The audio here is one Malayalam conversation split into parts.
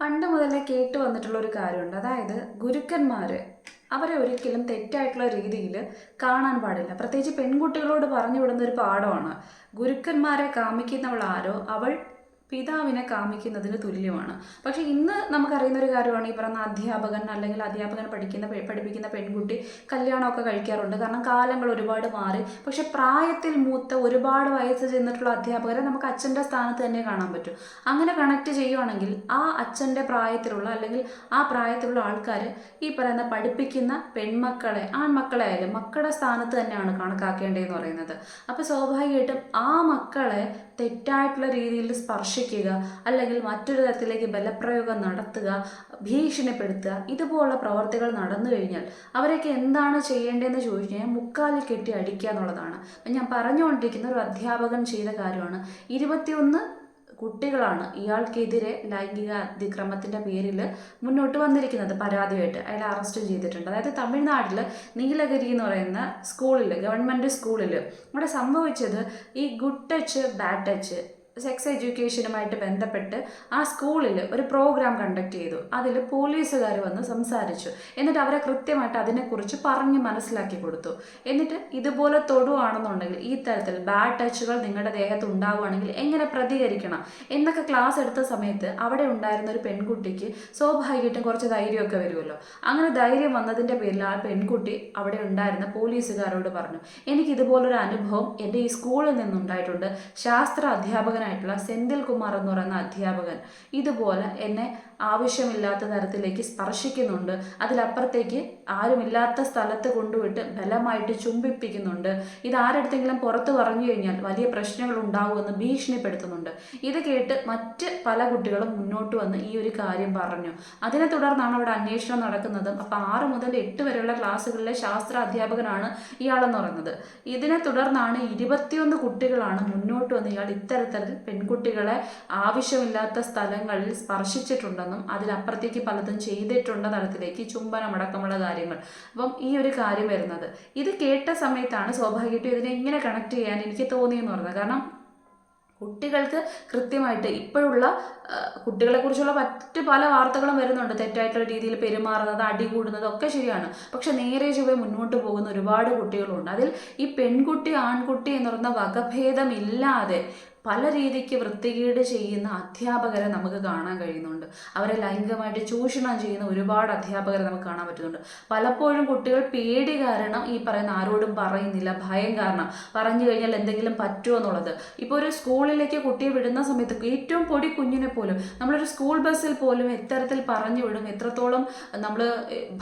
പണ്ട് മുതലേ കേട്ട് വന്നിട്ടുള്ള ഒരു കാര്യമുണ്ട്. അതായത് ഗുരുക്കന്മാർ അവരെ ഒരിക്കലും തെറ്റായിട്ടുള്ള രീതിയിൽ കാണാൻ പാടില്ല. പ്രത്യേകിച്ച് പെൺകുട്ടികളോട് പറഞ്ഞു വിടുന്ന ഒരു പാഠമാണ്. ഗുരുക്കന്മാരെ കാമിക്കുന്നവൾ ആരോ അവൾ പിതാവിനെ കാമിക്കുന്നതിന് തുല്യമാണ്. പക്ഷേ ഇന്ന് നമുക്കറിയുന്ന ഒരു കാര്യമാണ് ഈ പറയുന്ന അധ്യാപകൻ അല്ലെങ്കിൽ അധ്യാപകൻ പഠിക്കുന്ന പഠിപ്പിക്കുന്ന പെൺകുട്ടി കല്യാണമൊക്കെ കഴിക്കാറുണ്ട്. കാരണം കാലങ്ങൾ ഒരുപാട് മാറി. പക്ഷേ പ്രായത്തിൽ മൂത്ത ഒരുപാട് വയസ്സ് ചെന്നിട്ടുള്ള അധ്യാപകരെ നമുക്ക് അച്ഛന്റെ സ്ഥാനത്ത് തന്നെ കാണാൻ പറ്റും. അങ്ങനെ കണക്ട് ചെയ്യുവാണെങ്കിൽ ആ അച്ഛന്റെ പ്രായത്തിലുള്ള അല്ലെങ്കിൽ ആ പ്രായത്തിലുള്ള ആൾക്കാർ ഈ പറയുന്ന പഠിപ്പിക്കുന്ന പെൺമക്കളെ ആൺമക്കളെ ആയാലും മക്കളുടെ സ്ഥാനത്ത് തന്നെയാണ് കണക്കാക്കേണ്ടതെന്ന് പറയുന്നത്. അപ്പോൾ സ്വാഭാവികമായിട്ടും ആ മക്കളെ തെറ്റായിട്ടുള്ള രീതിയിൽ സ്പർശിക്കുക അല്ലെങ്കിൽ മറ്റൊരു തരത്തിലേക്ക് ബലപ്രയോഗം നടത്തുക ഭീഷണിപ്പെടുത്തുക ഇതുപോലുള്ള പ്രവർത്തികൾ നടന്നു കഴിഞ്ഞാൽ അവരൊക്കെ എന്താണ് ചെയ്യേണ്ടതെന്ന് ചോദിച്ചു കഴിഞ്ഞാൽ മുക്കാലിൽ കെട്ടി അടിക്കുക എന്നുള്ളതാണ്. ഞാൻ പറഞ്ഞുകൊണ്ടിരിക്കുന്ന ഒരു അധ്യാപകൻ ചെയ്ത കാര്യമാണ്. ഇരുപത്തിയൊന്ന് കുട്ടികളാണ്. ഇയാൾക്കെതിരെ ലൈംഗിക അതിക്രമത്തിന്റെ പേരിൽ മുന്നോട്ട് വന്നിരിക്കുന്നത് പരാതിയായിട്ട് അയാൾ അറസ്റ്റ് ചെയ്തിട്ടുണ്ട്. അതായത് തമിഴ്നാട്ടിൽ നീലഗിരി എന്ന് പറയുന്ന സ്കൂളിൽ ഗവൺമെന്റ് സ്കൂളിൽ ഇവിടെ സംഭവിച്ചത് ഈ good touch bad touch sex എഡ്യൂക്കേഷനുമായിട്ട് ബന്ധപ്പെട്ട് ആ സ്കൂളിൽ ഒരു പ്രോഗ്രാം കണ്ടക്ട് ചെയ്തു. അതിൽ പോലീസുകാർ വന്ന് സംസാരിച്ചു. എന്നിട്ട് അവരെ കൃത്യമായിട്ട് അതിനെക്കുറിച്ച് പറഞ്ഞ് മനസ്സിലാക്കി കൊടുത്തു. എന്നിട്ട് ഇതുപോലെ തൊടുവാണെന്നുണ്ടെങ്കിൽ ഈ തരത്തിൽ ബാഡ് ടച്ചുകൾ നിങ്ങളുടെ ദേഹത്ത് ഉണ്ടാവുകയാണെങ്കിൽ എങ്ങനെ പ്രതികരിക്കണം? എന്നൊക്കെ ക്ലാസ് എടുത്ത സമയത്ത് അവിടെ ഉണ്ടായിരുന്ന ഒരു പെൺകുട്ടിക്ക് സ്വാഭാവികമായിട്ടും കുറച്ച് ധൈര്യമൊക്കെ വരുമല്ലോ. അങ്ങനെ ധൈര്യം വന്നതിന്റെ പേരിൽ ആ പെൺകുട്ടി അവിടെ ഉണ്ടായിരുന്ന പോലീസുകാരോട് പറഞ്ഞു എനിക്ക് ഇതുപോലൊരു അനുഭവം എന്റെ ഈ സ്കൂളിൽ നിന്നുണ്ടായിട്ടുണ്ട്. ശാസ്ത്ര അധ്യാപകനായിട്ടുള്ള സെന്തിൽ കുമാർ എന്ന് പറയുന്ന അധ്യാപകൻ ഇതുപോലെ എന്നെ ആവശ്യമില്ലാത്ത തരത്തിലേക്ക് സ്പർശിക്കുന്നുണ്ട്. അതിലപ്പുറത്തേക്ക് ആരുമില്ലാത്ത സ്ഥലത്ത് കൊണ്ടുവിട്ട് ബലമായിട്ട് ചുംബിപ്പിക്കുന്നുണ്ട്. ഇത് ആരെടുത്തെങ്കിലും പുറത്ത് പറഞ്ഞു കഴിഞ്ഞാൽ വലിയ പ്രശ്നങ്ങൾ ഉണ്ടാവുമെന്ന് ഭീഷണിപ്പെടുത്തുന്നുണ്ട്. ഇത് കേട്ട് മറ്റ് പല കുട്ടികളും മുന്നോട്ട് വന്ന് ഈ ഒരു കാര്യം പറഞ്ഞു. അതിനെ തുടർന്നാണ് അവിടെ അന്വേഷണം നടക്കുന്നത്. അപ്പം ആറ് മുതൽ എട്ട് വരെയുള്ള ക്ലാസ്സുകളിലെ ശാസ്ത്ര അധ്യാപകനാണ് ഇയാളെന്ന് പറയുന്നത്. ഇതിനെ തുടർന്നാണ് ഇരുപത്തിയൊന്ന് കുട്ടികളാണ് മുന്നോട്ട് വന്ന് ഇയാൾ ഇത്തരത്തിൽ പെൺകുട്ടികളെ ആവശ്യമില്ലാത്ത സ്ഥലങ്ങളിൽ സ്പർശിച്ചിട്ടുണ്ടെന്നും അതിലപ്പുറത്തേക്ക് പലതും ചെയ്തിട്ടുണ്ട തരത്തിലേക്ക് ചുംബനമടക്കമുള്ള കാര്യങ്ങൾ. അപ്പം ഈ ഒരു കാര്യം വരുന്നത്. ഇത് കേട്ട സമയത്താണ് സ്വാഭാവികമായിട്ടും ഇതിനെ എങ്ങനെ കണക്ട് ചെയ്യാൻ എനിക്ക് തോന്നിയെന്ന് പറഞ്ഞത് കാരണം കുട്ടികൾക്ക് കൃത്യമായിട്ട് ഇപ്പോഴുള്ള കുട്ടികളെക്കുറിച്ചുള്ള മറ്റ് പല വാർത്തകളും വരുന്നുണ്ട്. തെറ്റായിട്ടുള്ള രീതിയിൽ പെരുമാറുന്നത് അടി കൂടുന്നത് ഒക്കെ ശരിയാണ്. പക്ഷെ നേരെ ചൊവ്വെ മുന്നോട്ട് പോകുന്ന ഒരുപാട് കുട്ടികളുണ്ട്. അതിൽ ഈ പെൺകുട്ടി ആൺകുട്ടി എന്ന് പറയുന്ന വകഭേദമില്ലാതെ പല രീതിക്ക് വൃത്തികേട് ചെയ്യുന്ന അധ്യാപകരെ നമുക്ക് കാണാൻ കഴിയുന്നുണ്ട്. അവരെ ലൈംഗികമായിട്ട് ചൂഷണം ചെയ്യുന്ന ഒരുപാട് അധ്യാപകരെ നമുക്ക് കാണാൻ പറ്റുന്നുണ്ട്. പലപ്പോഴും കുട്ടികൾ പേടി കാരണം ഈ പറയുന്ന ആരോടും പറയുന്നില്ല. ഭയം കാരണം പറഞ്ഞു കഴിഞ്ഞാൽ എന്തെങ്കിലും പറ്റുമോ എന്നുള്ളത്. ഇപ്പോൾ ഒരു സ്കൂളിലേക്ക് കുട്ടിയെ വിടുന്ന സമയത്ത് ഏറ്റവും പൊടി കുഞ്ഞിനെ പോലും നമ്മളൊരു സ്കൂൾ ബസ്സിൽ പോലും എത്തരത്തിൽ പറഞ്ഞു വിടും. എത്രത്തോളം നമ്മൾ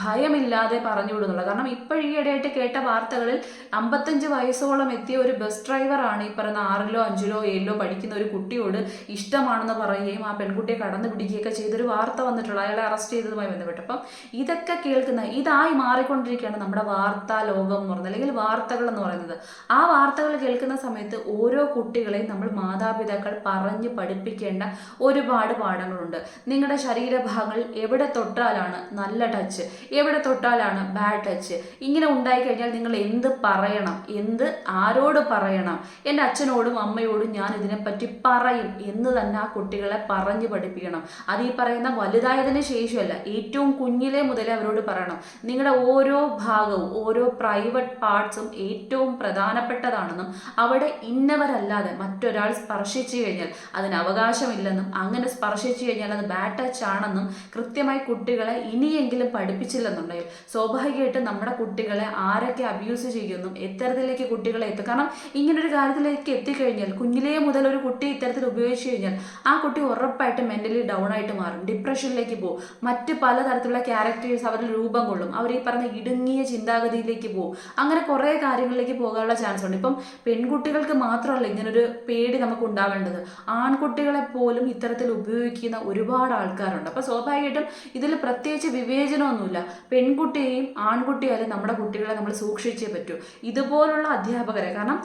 ഭയമില്ലാതെ പറഞ്ഞു വിടുന്നുള്ളത് കാരണം ഇപ്പോൾ ഇടയായിട്ട് കേട്ട വാർത്തകളിൽ അമ്പത്തഞ്ച് വയസ്സോളം എത്തിയ ഒരു ബസ് ഡ്രൈവറാണ് ഈ പറയുന്ന ആറിലോ അഞ്ചിലോ ഏഴിലോ പഠിക്കുന്ന ഒരു കുട്ടിയോട് ഇഷ്ടമാണെന്ന് പറയുകയും ആ പെൺകുട്ടിയെ കടന്നു പിടിക്കുകയൊക്കെ ചെയ്തൊരു വാർത്ത വന്നിട്ടുള്ള അയാളെ അറസ്റ്റ് ചെയ്തതുമായി ബന്ധപ്പെട്ട്. അപ്പം ഇതൊക്കെ കേൾക്കുന്ന ഇതായി മാറിക്കൊണ്ടിരിക്കുകയാണ് നമ്മുടെ വാർത്താ ലോകം എന്ന് പറയുന്നത് അല്ലെങ്കിൽ വാർത്തകൾ എന്ന് പറയുന്നത്. ആ വാർത്തകൾ കേൾക്കുന്ന സമയത്ത് ഓരോ കുട്ടികളെയും നമ്മൾ മാതാപിതാക്കൾ പറഞ്ഞ് പഠിപ്പിക്കേണ്ട ഒരുപാട് പാഠങ്ങളുണ്ട്. നിങ്ങളുടെ ശരീരഭാഗങ്ങൾ എവിടെ തൊട്ടാലാണ് നല്ല ടച്ച് എവിടെ തൊട്ടാലാണ് ബാഡ് ടച്ച് ഇങ്ങനെ ഉണ്ടായിക്കഴിഞ്ഞാൽ നിങ്ങൾ എന്ത് പറയണം? എന്ത് ആരോട് പറയണം? എന്റെ അച്ഛനോടും അമ്മയോടും ഞാൻ ഇതിനെപ്പറ്റി പറയും എന്ന് തന്നെ ആ കുട്ടികളെ പറഞ്ഞു പഠിപ്പിക്കണം. അത് ഈ പറയുന്ന വലുതായതിനു ശേഷമല്ല ഏറ്റവും കുഞ്ഞിലെ മുതലേ അവരോട് പറയണം. നിങ്ങളുടെ ഓരോ ഭാഗവും ഓരോ പ്രൈവറ്റ് പാർട്സും ഏറ്റവും പ്രധാനപ്പെട്ടതാണെന്നും അവിടെ ഇന്നവരല്ലാതെ മറ്റൊരാൾ സ്പർശിച്ചു കഴിഞ്ഞാൽ അതിന് അവകാശമില്ലെന്നും അങ്ങനെ സ്പർശിച്ചു കഴിഞ്ഞാൽ അത് ബാഡ് ടച്ച് ആണെന്നും കൃത്യമായി കുട്ടികളെ ഇനിയെങ്കിലും പഠിപ്പിച്ചില്ലെന്നുണ്ടെങ്കിൽ സ്വാഭാവികമായിട്ടും നമ്മുടെ കുട്ടികളെ ആരൊക്കെ അബ്യൂസ് ചെയ്യുന്നു എത്തരത്തിലേക്ക് കുട്ടികളെ എത്തും. കാരണം ഇങ്ങനൊരു കാര്യത്തിലേക്ക് എത്തിക്കഴിഞ്ഞാൽ കുഞ്ഞിലേ മുതൽ ഒരു കുട്ടി ഇത്തരത്തിൽ ഉപയോഗിച്ച് കഴിഞ്ഞാൽ ആ കുട്ടി ഉറപ്പായിട്ടും മെന്റലി ഡൗൺ ആയിട്ട് മാറും. ഡിപ്രഷനിലേക്ക് പോകും. മറ്റ് പലതരത്തിലുള്ള ക്യാരക്ടേഴ്സ് അവരിൽ രൂപം കൊള്ളും. അവർ ഈ പറഞ്ഞ ഇടുങ്ങിയ ചിന്താഗതിയിലേക്ക് പോകും. അങ്ങനെ കുറേ കാര്യങ്ങളിലേക്ക് പോകാനുള്ള ചാൻസ് ഉണ്ട്. ഇപ്പം പെൺകുട്ടികൾക്ക് മാത്രമല്ല ഇങ്ങനൊരു പേടി നമുക്ക് ഉണ്ടാവേണ്ടത്. ആൺകുട്ടികളെ പോലും ഇത്തരത്തിൽ ഉപയോഗിക്കുന്ന ഒരുപാട് ആൾക്കാരുണ്ട്. അപ്പോൾ സ്വാഭാവികമായിട്ടും ഇതിൽ പ്രത്യേകിച്ച് വിവേചനമൊന്നുമില്ല. പെൺകുട്ടിയെയും ആൺകുട്ടിയായാലും നമ്മുടെ കുട്ടികളെ നമ്മൾ സൂക്ഷിച്ചേ പറ്റൂ. ഇതുപോലുള്ള അധ്യാപകരെ. കാരണം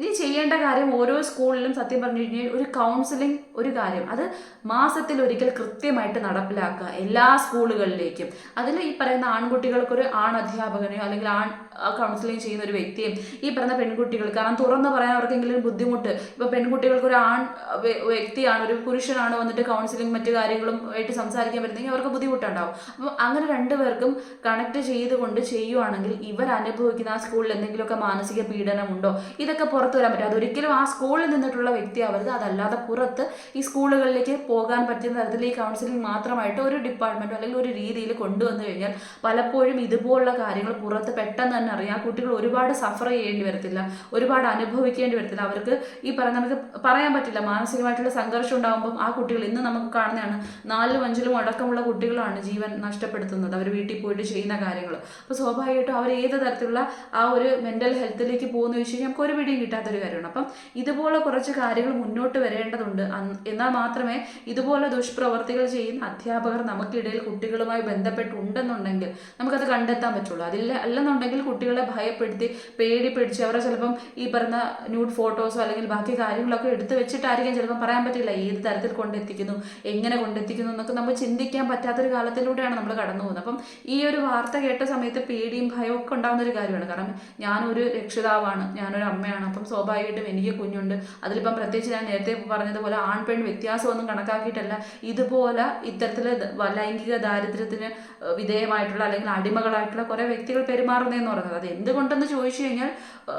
ഇനി ചെയ്യേണ്ട കാര്യം ഓരോ സ്കൂളിലും സത്യം പറഞ്ഞു കഴിഞ്ഞാൽ ഒരു കൗൺസിലിംഗ് ഒരു കാര്യം. അത് മാസത്തിൽ ഒരിക്കൽ കൃത്യമായിട്ട് നടപ്പിലാക്കുക എല്ലാ സ്കൂളുകളിലേക്കും. അതിൽ ഈ പറയുന്ന ആൺകുട്ടികൾക്കൊരു ആൺ അധ്യാപകനെയോ അല്ലെങ്കിൽ ആൺ കൗൺസിലിംഗ് ചെയ്യുന്ന ഒരു വ്യക്തിയും ഈ പറഞ്ഞ പെൺകുട്ടികൾ. കാരണം തുറന്ന് പറയാൻ അവർക്കെങ്കിലും ബുദ്ധിമുട്ട്. ഇപ്പൊ പെൺകുട്ടികൾക്ക് ഒരു ആൺ വ്യക്തിയാണ് ഒരു പുരുഷനാണ് വന്നിട്ട് കൗൺസിലിംഗ് മറ്റു കാര്യങ്ങളും ആയിട്ട് സംസാരിക്കാൻ പറ്റുന്നെങ്കിൽ അവർക്ക് ബുദ്ധിമുട്ടുണ്ടാവും. അപ്പം അങ്ങനെ രണ്ടുപേർക്കും കണക്ട് ചെയ്തുകൊണ്ട് ചെയ്യുവാണെങ്കിൽ ഇവർ അനുഭവിക്കുന്ന ആ സ്കൂളിൽ എന്തെങ്കിലുമൊക്കെ മാനസിക പീഡനമുണ്ടോ? ഇതൊക്കെ പുറത്തു വരാൻ പറ്റും. അതൊരിക്കലും ആ സ്കൂളിൽ നിന്നിട്ടുള്ള വ്യക്തി അവർ അതല്ലാതെ പുറത്ത് ഈ സ്കൂളുകളിലേക്ക് പോകാൻ പറ്റുന്ന തരത്തിൽ ഈ കൗൺസിലിംഗ് മാത്രമായിട്ട് ഒരു ഡിപ്പാർട്ട്മെന്റോ അല്ലെങ്കിൽ ഒരു രീതിയിൽ കൊണ്ടുവന്നു കഴിഞ്ഞാൽ പലപ്പോഴും ഇതുപോലുള്ള കാര്യങ്ങൾ പുറത്ത് പെട്ടെന്ന് തന്നെ അറിയാം. ആ കുട്ടികൾ ഒരുപാട് സഫർ ചെയ്യേണ്ടി വരത്തില്ല. ഒരുപാട് അനുഭവിക്കേണ്ടി വരത്തില്ല. അവർക്ക് ഈ പറഞ്ഞ നമുക്ക് പറയാൻ പറ്റില്ല. മാനസികമായിട്ടുള്ള സംഘർഷം ഉണ്ടാകുമ്പോൾ ആ കുട്ടികൾ ഇന്ന് നമുക്ക് കാണുന്നതാണ് നാലിലും അഞ്ചിലും അടക്കമുള്ള കുട്ടികളാണ് ജീവൻ നഷ്ടപ്പെടുത്തുന്നത്. അവർ വീട്ടിൽ പോയിട്ട് ചെയ്യുന്ന കാര്യങ്ങൾ. അപ്പോൾ സ്വാഭാവികമായിട്ടും അവർ ഏത് തരത്തിലുള്ള ആ ഒരു മെന്റൽ ഹെൽത്തിലേക്ക് പോകുന്ന ചോദിച്ചു കഴിഞ്ഞാൽ നമുക്ക് ഒരു പിടിയും കിട്ടാത്തൊരു കാര്യമാണ്. അപ്പം ഇതുപോലെ കുറച്ച് കാര്യങ്ങൾ മുന്നോട്ട് വരേണ്ടതുണ്ട്. എന്നാൽ മാത്രമേ ഇതുപോലെ ദുഷ്പ്രവർത്തികൾ ചെയ്യുന്ന അധ്യാപകർ നമുക്കിടയിൽ കുട്ടികളുമായി ബന്ധപ്പെട്ടുണ്ടെന്നുണ്ടെങ്കിൽ നമുക്കത് കണ്ടെത്താൻ പറ്റുള്ളൂ. അതില്ല അല്ലെന്നുണ്ടെങ്കിൽ കുട്ടികളെ ഭയപ്പെടുത്തി പേടി പിടിച്ച് അവരെ ചിലപ്പം ഈ പറഞ്ഞ ന്യൂഡ് ഫോട്ടോസോ അല്ലെങ്കിൽ ബാക്കി കാര്യങ്ങളൊക്കെ എടുത്തു വെച്ചിട്ടായിരിക്കും ചിലപ്പം പറയാൻ പറ്റില്ല ഏത് തരത്തിൽ കൊണ്ടെത്തിക്കുന്നു എങ്ങനെ കൊണ്ടെത്തിക്കുന്നു എന്നൊക്കെ നമ്മൾ ചിന്തിക്കാൻ പറ്റാത്തൊരു കാലത്തിലൂടെയാണ് നമ്മൾ കടന്നു പോകുന്നത്. അപ്പം ഈ ഒരു വാർത്ത കേട്ട സമയത്ത് പേടിയും ഭയവും ഒക്കെ ഉണ്ടാകുന്ന ഒരു കാര്യമാണ്. കാരണം ഞാനൊരു രക്ഷിതാവാണ് ഞാനൊരു അമ്മയാണ്. അപ്പം സ്വാഭാവികമായിട്ടും എനിക്ക് കുഞ്ഞുണ്ട്. അതിലിപ്പം പ്രത്യേകിച്ച് ഞാൻ നേരത്തെ പറഞ്ഞതുപോലെ ആൺ പെൺ വ്യത്യാസമൊന്നും കണക്കാക്കിയിട്ടല്ല. ഇതുപോലെ ഇത്തരത്തിൽ ലൈംഗിക ദാരിദ്ര്യത്തിന് വിധേയമായിട്ടുള്ള അല്ലെങ്കിൽ അടിമകളായിട്ടുള്ള കുറേ വ്യക്തികൾ പെരുമാറുന്നതെന്ന് പറയുന്നത് അത് എന്തുകൊണ്ടെന്ന് ചോദിച്ചു കഴിഞ്ഞാൽ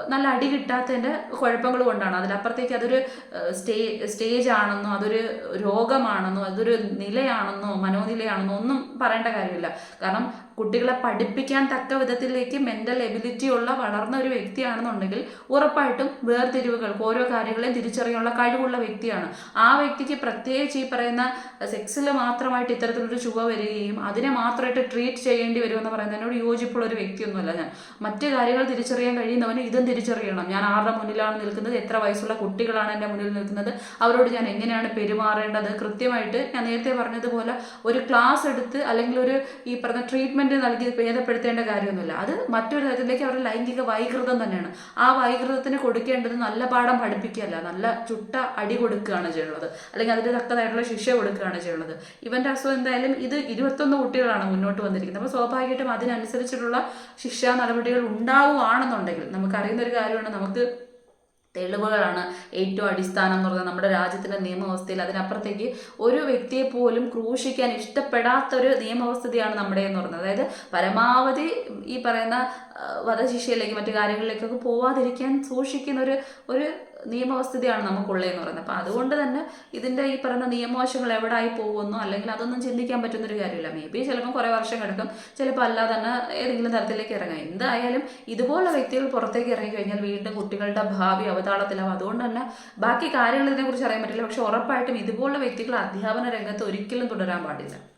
നല്ല അടി കിട്ടാത്തതിന്റെ കുഴപ്പങ്ങൾ കൊണ്ടാണ്. അതിലപ്പുറത്തേക്ക് അതൊരു സ്റ്റേ സ്റ്റേജ് ആണെന്നോ അതൊരു രോഗമാണെന്നോ അതൊരു നിലയാണെന്നോ മനോനിലയാണെന്നോ ഒന്നും പറയേണ്ട കാര്യമില്ല. കാരണം കുട്ടികളെ പഠിപ്പിക്കാൻ തക്ക വിധത്തിലേക്ക് മെന്റൽ എബിലിറ്റി ഉള്ള വളർന്ന ഒരു വ്യക്തിയാണെന്നുണ്ടെങ്കിൽ ഉറപ്പായിട്ടും വേർതിരിവുകൾക്ക് ഓരോ കാര്യങ്ങളെയും തിരിച്ചറിയാനുള്ള കഴിവുള്ള വ്യക്തിയാണ്. ആ വ്യക്തിക്ക് പ്രത്യേകിച്ച് ഈ പറയുന്ന സെക്സിൽ മാത്രമായിട്ട് ഇത്തരത്തിലൊരു ചുവ വരികയും അതിനെ മാത്രമായിട്ട് ട്രീറ്റ് ചെയ്യേണ്ടി വരുമെന്ന് പറയുന്നതിനോട് യോജിപ്പുള്ള ഒരു വ്യക്തിയൊന്നുമല്ല ഞാൻ. മറ്റു കാര്യങ്ങൾ തിരിച്ചറിയാൻ കഴിയുന്നവന് ഇതും തിരിച്ചറിയണം. ഞാൻ ആരുടെ മുന്നിലാണ് നിൽക്കുന്നത്? എത്ര വയസ്സുള്ള കുട്ടികളാണ് എന്റെ മുന്നിൽ നിൽക്കുന്നത്? അവരോട് ഞാൻ എങ്ങനെയാണ് പെരുമാറേണ്ടത്? കൃത്യമായിട്ട് ഞാൻ നേരത്തെ പറഞ്ഞതുപോലെ ഒരു ക്ലാസ് എടുത്ത് അല്ലെങ്കിൽ ഒരു ഈ പറഞ്ഞ ട്രീറ്റ്മെന്റ് നൽകി ഭേദപ്പെടുത്തേണ്ട കാര്യമൊന്നുമില്ല. അത് മറ്റൊരു തരത്തിലേക്ക് അവരുടെ ലൈംഗിക വൈകൃതം തന്നെയാണ്. ആ വൈകൃതത്തിന് കൊടുക്കേണ്ടത് നല്ല പാഠം പഠിപ്പിക്കുകയല്ല. നല്ല ചുട്ട അടി കൊടുക്കുകയാണ് ചെയ്യുന്നത്. അല്ലെങ്കിൽ അതിന് തക്കതായിട്ടുള്ള ശിക്ഷ കൊടുക്കുകയാണ് ചെയ്യുന്നത്. ഇവന്റെ അസുഖം എന്തായാലും ഇത് ഇരുപത്തൊന്ന് കുട്ടികളാണ് മുന്നോട്ട് വന്നിരിക്കുന്നത്. അപ്പോൾ സ്വാഭാവികമായിട്ടും അതിനനുസരിച്ചിട്ടുള്ള ശിക്ഷാ നടപടികൾ ഉണ്ടാവുകയാണെന്നുണ്ടെങ്കിൽ നമുക്കറിയുന്ന ഒരു കാര്യമാണ് നമുക്ക് തെളിവുകളാണ് ഏറ്റവും അടിസ്ഥാനം എന്ന് പറഞ്ഞാൽ നമ്മുടെ രാജ്യത്തിന്റെ നിയമവ്യവസ്ഥയിൽ അതിനപ്പുറത്തേക്ക് ഒരു വ്യക്തിയെ പോലും ക്രൂശിക്കാൻ ഇഷ്ടപ്പെടാത്തൊരു നിയമവ്യവസ്ഥയാണ് നമ്മുടെ എന്ന് പറയുന്നത്. അതായത് പരമാവധി ഈ പറയുന്ന വധശിക്ഷയിലേക്ക് മറ്റു കാര്യങ്ങളിലേക്കൊക്കെ പോവാതിരിക്കാൻ സൂക്ഷിക്കുന്ന ഒരു ഒരു നിയമവസ്ഥയാണ് നമുക്കുള്ളതെന്ന് പറയുന്നത്. അപ്പോൾ അതുകൊണ്ട് തന്നെ ഇതിന്റെ ഈ പറയുന്ന നിയമവശങ്ങൾ എവിടെ ആയി പോകുമെന്നോ അല്ലെങ്കിൽ അതൊന്നും ചിന്തിക്കാൻ പറ്റുന്നൊരു കാര്യമില്ല. മേ ബി ചിലപ്പോൾ കുറേ വർഷം കിടക്കും. ചിലപ്പോൾ അല്ലാതെ തന്നെ ഏതെങ്കിലും തരത്തിലേക്ക് ഇറങ്ങാം. എന്തായാലും ഇതുപോലുള്ള വ്യക്തികൾ പുറത്തേക്ക് ഇറങ്ങി കഴിഞ്ഞാൽ വീണ്ടും കുട്ടികളുടെ ഭാവി അവതാളത്തിലാവും. അതുകൊണ്ട് തന്നെ ബാക്കി കാര്യങ്ങൾ ഇതിനെക്കുറിച്ച് അറിയാൻ പറ്റില്ല. പക്ഷെ ഉറപ്പായിട്ടും ഇതുപോലുള്ള വ്യക്തികൾ അധ്യാപന രംഗത്ത് ഒരിക്കലും തുടരാൻ പാടില്ല.